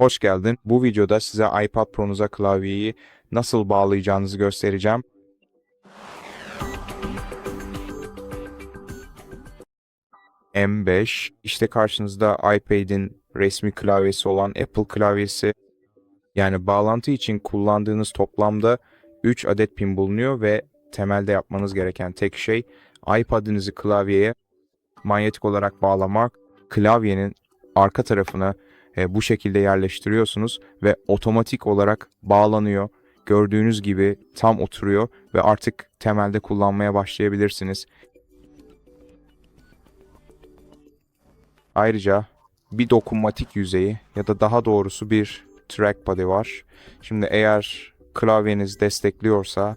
Hoş geldin. Bu videoda size iPad Pro'nuza klavyeyi nasıl bağlayacağınızı göstereceğim. M5 işte karşınızda iPad'in resmi klavyesi olan Apple klavyesi. Yani bağlantı için kullandığınız toplamda 3 adet pin bulunuyor ve temelde yapmanız gereken tek şey iPad'inizi klavyeye manyetik olarak bağlamak, klavyenin arka tarafına e, bu şekilde yerleştiriyorsunuz ve otomatik olarak bağlanıyor. Gördüğünüz gibi tam oturuyor ve artık temelde kullanmaya başlayabilirsiniz. Ayrıca bir dokunmatik yüzeyi ya da daha doğrusu bir trackpad'i var. Şimdi eğer klavyeniz destekliyorsa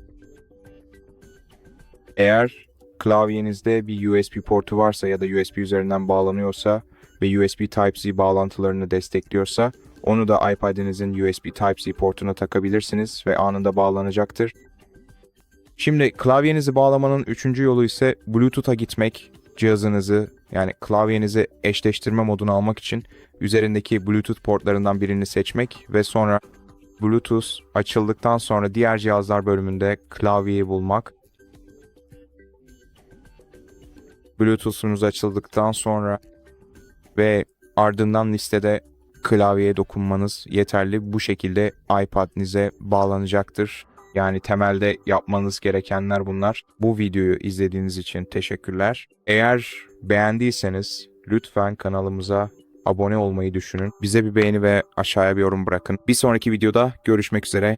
eğer klavyenizde bir USB portu varsa ya da USB üzerinden bağlanıyorsa ve USB Type-C bağlantılarını destekliyorsa onu da iPad'inizin USB Type-C portuna takabilirsiniz ve anında bağlanacaktır. Şimdi klavyenizi bağlamanın üçüncü yolu ise Bluetooth'a gitmek. Cihazınızı yani klavyenizi eşleştirme moduna almak için üzerindeki Bluetooth portlarından birini seçmek ve sonra Bluetooth açıldıktan sonra diğer cihazlar bölümünde klavyeyi bulmak. Bluetooth'unuz açıldıktan sonra ve ardından listede klavyeye dokunmanız yeterli. Bu şekilde iPad'inize bağlanacaktır. Yani temelde yapmanız gerekenler bunlar. Bu videoyu izlediğiniz için teşekkürler. Eğer beğendiyseniz lütfen kanalımıza abone olmayı düşünün. Bize bir beğeni ve aşağıya bir yorum bırakın. Bir sonraki videoda görüşmek üzere.